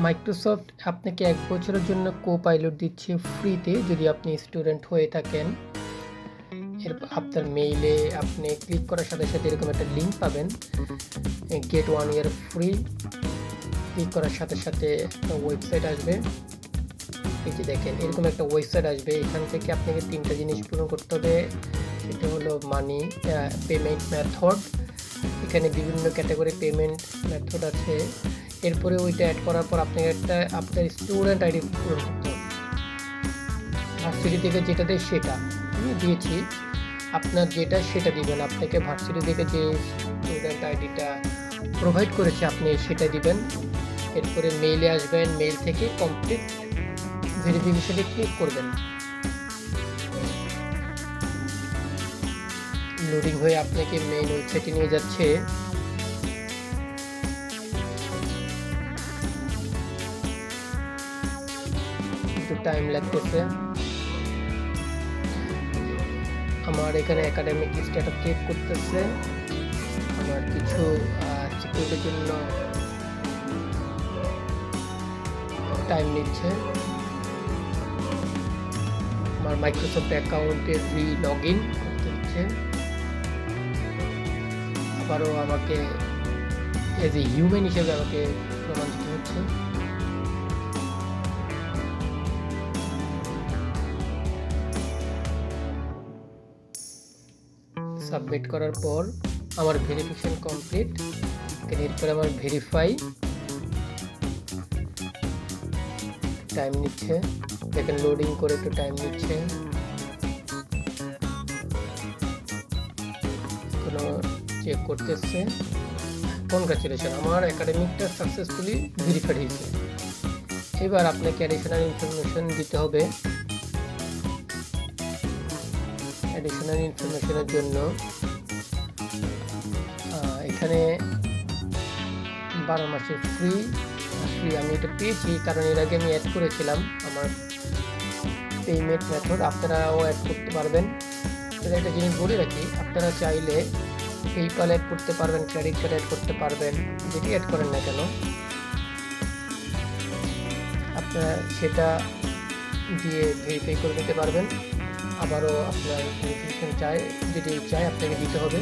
Microsoft আপনাকে এক বছরের জন্য কো পাইলট দিচ্ছে ফ্রিতে যদি আপনি স্টুডেন্ট হয়ে থাকেন। এর আপনার মেইলে আপনি ক্লিক করার সাথে সাথে এরকম একটা লিঙ্ক পাবেন। Get one year free click করার সাথে সাথে একটা ওয়েবসাইট আসবে। এই যে দেখেন, এরকম একটা ওয়েবসাইট আসবে। এখান থেকে আপনাকে তিনটা জিনিস পূরণ করতে হবে। সেটা হলো মানি পেমেন্ট মেথড এখানে বিভিন্ন ক্যাটাগরি পেমেন্ট মেথড আছে। এরপরে ওইটা অ্যাড করার পর আপনাকে একটা, আপনার স্টুডেন্ট আইডি পূরণ করতে ভার্সিটি থেকে যেটা দেয় সেটা। আমি দিয়েছি। আপনার যেটা, সেটা দিবেন। আপনাকে ভার্সিটি থেকে যে স্টুডেন্ট আইডিটা প্রোভাইড করেছে, আপনি সেটা দিবেন। এরপরে মেইলে আসবেন। মেইল থেকে কমপ্লিট ভেরিফিকেশনে ক্লিক করবেন। লোডিং হয়ে আপনাকে মেইন ওয়েবসাইটে নিয়ে যাচ্ছে। টাইম লাগতেছে। আমার এখানে একাডেমিক স্ট্যাটাস চেক করতেছে, আমার কিছু সিকিউরিটির জন্য টাইম নিচ্ছে। আমার মাইক্রোসফট অ্যাকাউন্টে রি লগ ইন করতে হচ্ছে। আবারও আমাকে এজ এ হিউম্যান হিসেবে আমাকে প্রমাণ দিতে হচ্ছে। সাবমিট করার পর আমার ভেরিফিকেশন কমপ্লিট এরপরে আমার ভেরিফাই টাইম নিচ্ছে। দেখেন লোডিং করে একটু টাইম নিচ্ছে। কোনো চেক করতেছে। কনগ্রাচুলেশন আমার একাডেমিকটা সাকসেসফুলি ভেরিফাইড হয়েছে। এবার আপনাকে অ্যাডিশনাল ইনফরমেশন দিতে হবে। অ্যাডিশনাল ইনফরমেশনের জন্য এখানে বারো মাসের ফ্রি ফ্রি আমি এটা পেয়েছি, কারণ এর আগে আমি অ্যাড করেছিলাম আমার পেমেন্ট মেথড আপনারাও অ্যাড করতে পারবেন। তবে একটা জিনিস বলে রাখি, আপনারা চাইলে পেইপাল অ্যাড করতে পারবেন ক্রেডিট কার্ড অ্যাড করতে পারবেন, যেটি অ্যাড করেন না কেন। আপনারা সেটা দিয়ে ভেরিফাই করে নিতে পারবেন। আবারও আপনার ভেরিফিকেশন চাই যদি চাই আপনাকে দিতে হবে।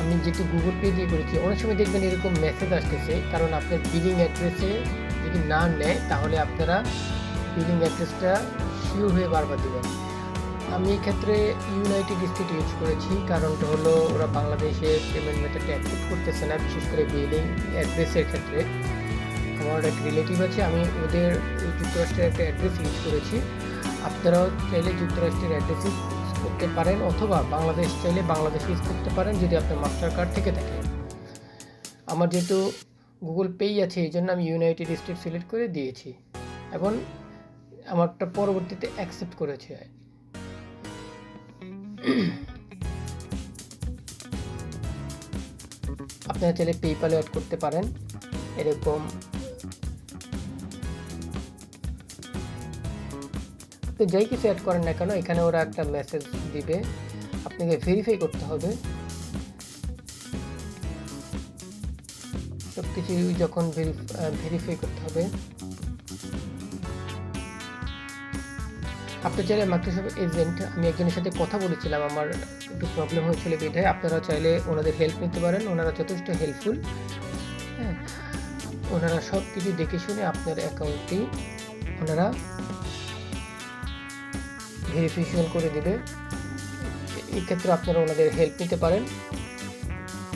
আমি যেটি গুগল পে দিয়ে করেছি, অনেক সময় দেখবেন এরকম মেসেজ আসতেছে, কারণ আপনার বিলিং অ্যাড্রেসে যদি না নেয়, তাহলে আপনারা বিলিং অ্যাড্রেসটা শিওর হয়ে বারবার দেবেন। আমি এক্ষেত্রে ইউনাইটেড স্টেট ইউজ করেছি, কারণটা হলো ওরা বাংলাদেশে পেমেন্ট মেথডটা অ্যাকসেপ্ট করতেছে না, বিশেষ করে বিলিং অ্যাড্রেসের ক্ষেত্রে। আমার এক রিলেটিভ আছে, আমি ওদের যুক্তরাষ্ট্রের একটা অ্যাড্রেস ইউজ করেছি। আপনারাও চাইলে যুক্তরাষ্ট্রের অ্যাড্রেস ইউজ করতে পারেন, অথবা বাংলাদেশ চাইলে বাংলাদেশ ইউজ করতে পারেন যদি আপনার মাস্টার কার্ড থেকে থাকে। আমার যেহেতু গুগল পেই আছে, এই জন্য আমি ইউনাইটেড স্টেট সিলেক্ট করে দিয়েছি। এবং আমারটা পরবর্তীতে অ্যাকসেপ্ট করেছে। আপনারা চাইলে পেপালে অ্যাড করতে পারেন, এরকম তো যাই কিছু অ্যাড করেন না কেন, এখানে ওরা একটা মেসেজ দিবে। আপনাকে ভেরিফাই করতে হবে। সব কিছু যখন ভেরিফাই করতে হবে। আপনি চাইলে মাইক্রোসফট এজেন্ট আমি একজনের সাথে কথা বলেছিলাম, আমার একটু প্রবলেম হয়েছিল বিধায়। আপনারা চাইলে ওনাদের হেল্প নিতে পারেন, ওনারা যথেষ্ট হেল্পফুল হ্যাঁ ওনারা সব কিছু দেখে শুনে আপনার অ্যাকাউন্টটি ওনারা ভেরিফিকেশন করে দেবে। এক্ষেত্রে আপনারা ওনাদের হেল্প নিতে পারেন।